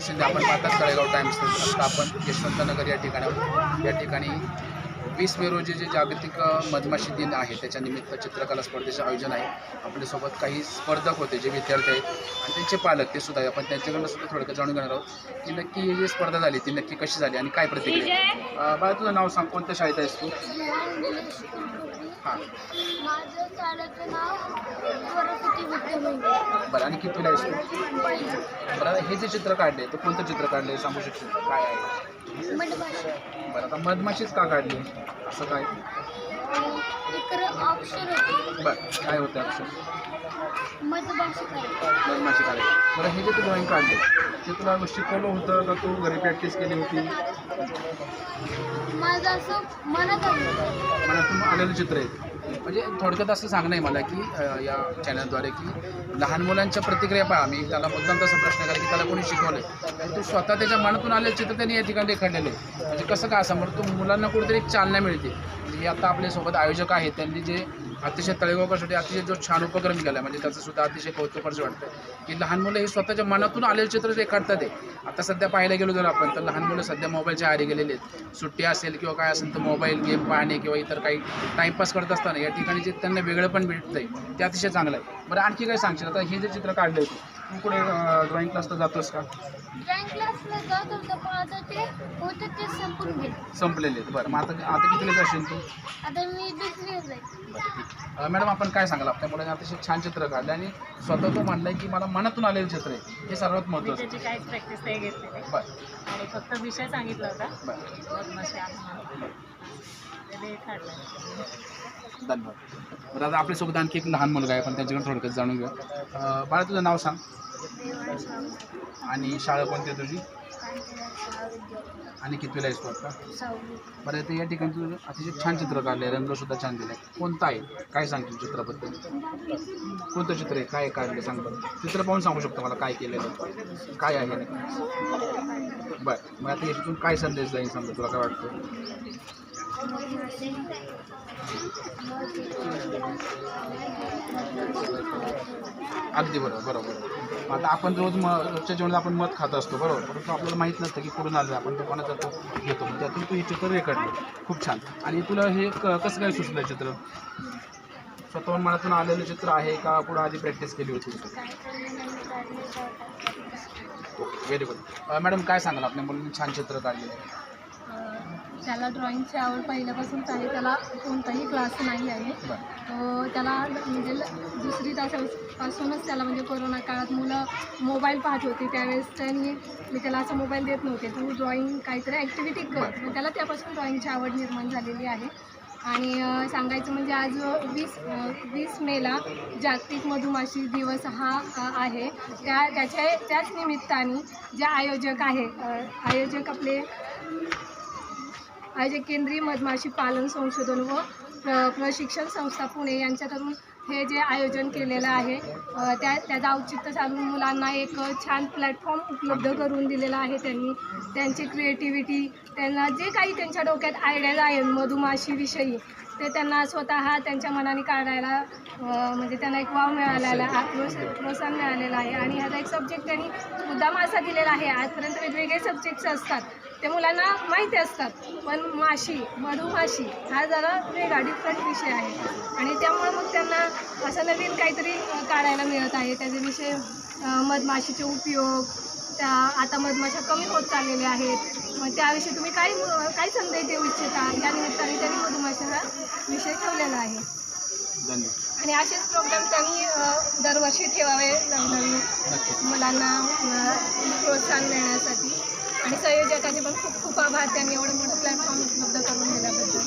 ते शिंदे आपण पाहतात तळेगाव टाइम्स आता आपण यशवंतनगर या ठिकाणावर या ठिकाणी वीस मे रोजी जे जागतिक मधमाशी दिन आहे त्याच्यानिमित्त चित्रकला स्पर्धेचे आयोजन आहे. आपल्यासोबत काही स्पर्धक होते जे विद्यार्थी आहेत आणि त्यांचे पालक ते सुद्धा आपण त्यांच्याकडनं सुद्धा थोडक्यात जाणून घेणार आहोत की नक्की ही जी स्पर्धा झाली ती नक्की कशी झाली आणि काय प्रतिक्रिया बाळा तुझं नाव सांग. कोणत्या शाळेत आहेस तू? हां माझं शाळेचं नाव सरस्वती विद्यामंदिर बरं आणि कितवीला आहेस तू? बरं हे जे चित्र काढले ते कोणतं चित्र काढले सांगू शकशील? काय आहे? बरं आता मधमाशीच का काढली? असं काय? बरं काय होतं अक्षर? मधमाशी काढायची बरं हे जे तू ड्रॉइंग काढले ते तुला शिकवलं होतं का तू घरी प्रॅक्टिस केली होती? माझं असं मनातून आलेलं चित्र आहे. म्हणजे थोडक्यात असं सांगणं आहे मला की या चॅनलद्वारे की लहान मुलांच्या प्रतिक्रिया पहा. मी त्याला मुद्दाम तसा प्रश्न करा की त्याला कोणी शिकवलं तो स्वतः त्याच्या मनातून आलेलं चित्र त्यांनी या ठिकाणी रेखाडलेलं आहे म्हणजे कसं का असं? म्हणतो मुलांना कुठेतरी एक चालना मिळते. म्हणजे आता आपल्यासोबत आयोजक आहेत. त्यांनी जे अतिशय तळेगावसाठी अतिशय जो छान उपक्रम केला म्हणजे त्याचं सुद्धा अतिशय कौतुकाचं वाटतं की लहान मुलं हे स्वतःच्या मनातून आलेलं चित्र रेखाटतात आहे आता सध्या पाहायला गेलो जर आपण तर लहान मुलं सध्या मोबाईलच्या आहारी गेलेले आहेत. सुट्टी असेल किंवा काय असेल तर मोबाईल गेम पाहणे किंवा इतर काही टाईमपास करत असताना या ठिकाणी जे त्यांना वेगळं पण भेटतंय ते अतिशय चांगलं आहे. बरं आणखी काय सांगशील? आता हे जे चित्र काढलं आहे तू कुठे ड्रॉइंग क्लासला जातोस का? ड्रॉइंग क्लासला जात होतं पण आता ते होतं ते संपून गेलं. संपलेले आहेत. बरं मग आता आता कितीला जाशील तू? आता मी दुसरी मॅडम आपण काय सांगाल? आपल्या मुलाने अतिशय छान चित्र काढले आणि स्वतः तो म्हणलाय की मला मनातून आलेलं चित्र आहे. हे सर्वात मी महत्त्वाचं. त्याची काहीच प्रॅक्टिस नाही घेतली. नाही बरं. आणि फक्त विषय सांगितला होता. बरं. काढला धन्यवाद. बरं आता आपल्यासोबत आणखी एक लहान मुलगा आहे पण त्याच्याकडे थोडक्यात जाणून घेऊ अ, बाळा तुझं नाव सांग. आणि शाळा कोणती आहे तुझी? आणि कितवीला आहेस तू आता बरं ते या ठिकाणी तुझं अतिशय छान चित्र काढलं. रंग सुद्धा छान दिले. कोणतं आहे? काय सांगतील चित्राबद्दल? कोणतं चित्र आहे? काय काढलं सांग बरं. चित्र पाहून सांगू शकतो मला काय केलेलं? काय आहे? बरं मग आता याच्यातून काय संदेश जाईल समजा? तुला काय वाटतं? अगदी बरोबर बरोबर. आता आपण रोज म रोजच्या जेवणात आपण मध खात असतो बरोबर. परंतु आपल्याला माहीत नसतं की कुठून आलं आपण दुकानात जातो घेतो. त्यातून तू हे चित्र रेकडलं खूप छान. आणि तुला हे क कसं काय सुचलं चित्र? स्वतःहून मनातून आलेलं चित्र आहे का? पुढं आधी प्रॅक्टिस केली होती? व्हेरी गुड मॅडम काय सांगाल? आपल्या मुलांनी छान चित्र काढलेलं आहे. त्याला ड्रॉइंगची आवड पहिल्यापासूनच आहे त्याला कोणताही क्लास नाही आहे. त्याला म्हणजे ल- दुसरी तासापासूनच त्याला म्हणजे कोरोना काळात मुलं मोबाईल पाहत होती. त्यावेळेस त्यांनी मी त्याला असं मोबाईल देत नव्हते. तू ड्रॉइंग काहीतरी ॲक्टिव्हिटी कर. मग त्याला त्यापासून ड्रॉइंगची आवड निर्माण झालेली आहे. आणि सांगायचं म्हणजे आज वीस वीस मेला जागतिक मधुमाशी दिवस हा आहे. त्या त्याच्या त्याच निमित्ताने जे आयोजक आहे आयोजक आपले आयोजक केंद्रीय मधमाशी पालन संशोधन व प्र प्रशिक्षण संस्था पुणे यांच्याकडून हे जे आयोजन केलेलं आहे त्या त्याचं औचित्य साधून मुलांना एक छान प्लॅटफॉर्म उपलब्ध करून दिलेला आहे त्यांनी. त्यांची क्रिएटिव्हिटी त्यांना जे काही त्यांच्या डोक्यात आयडियाज आहे मधुमाशीविषयी ते त्यांना स्वतः त्यांच्या मनाने काढायला म्हणजे त्यांना एक वाव मिळालेला प्रोत्साहन मिळालेलं आहे. आणि ह्याचा एक सब्जेक्ट त्यांनी मुद्दाम असा दिलेला आहे आजपर्यंत वेगवेगळे सब्जेक्ट्स असतात. ते मुलांना माहिती असतात. पण माशी मधुमाशी हा जरा वेगळा डिफरंट विषय आहे. आणि त्यामुळे मग त्यांना असं नवीन काहीतरी काढायला मिळत आहे. त्याचे विषय अ, मधमाशीचे उपयोग त्या आता मधमाशा कमी होत चाललेल्या आहेत. मग त्याविषयी तुम्ही काय काय संदेश देऊ इच्छिता? या निमित्ताने त्यांनी मधुमाशा हा विषय ठेवलेला आहे. आणि असेच प्रोग्राम त्यांनी दरवर्षी ठेवावे नवनवीन मुलांना प्रोत्साहन देण्यासाठी. आणि संयोजकाचे पण खूप खूप आभार. त्यांनी एवढं मोठं प्लॅटफॉर्म उपलब्ध करून दिल्याबद्दल.